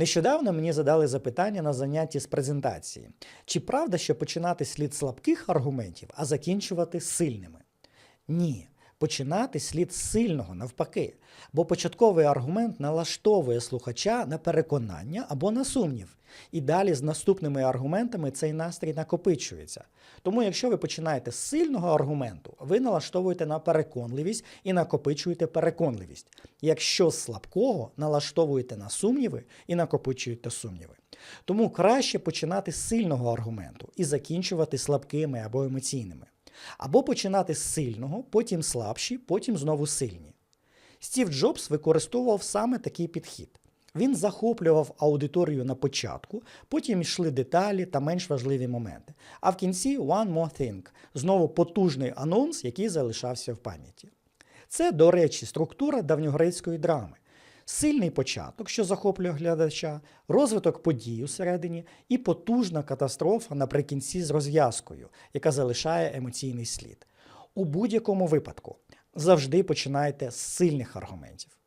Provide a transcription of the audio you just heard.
Нещодавно мені задали запитання на занятті з презентації: чи правда, що починати слід слабких аргументів, а закінчувати сильними? Ні. Починати слід сильного навпаки, бо початковий аргумент налаштовує слухача на переконання або на сумнів. І далі з наступними аргументами цей настрій накопичується. Тому, якщо ви починаєте з сильного аргументу, ви налаштовуєте на переконливість і накопичуєте переконливість. Якщо з слабкого налаштовуєте на сумніви і накопичуєте сумніви. Тому краще починати з сильного аргументу і закінчувати слабкими або емоційними. Або починати з сильного, потім слабші, потім знову сильні. Стів Джобс використовував саме такий підхід. Він захоплював аудиторію на початку, потім йшли деталі та менш важливі моменти. А в кінці One More Thing знову потужний анонс, який залишався в пам'яті. Це, до речі, структура давньогрецької драми. Сильний початок, що захоплює глядача, розвиток подій усередині і потужна катастрофа наприкінці з розв'язкою, яка залишає емоційний слід. У будь-якому випадку завжди починайте з сильних аргументів.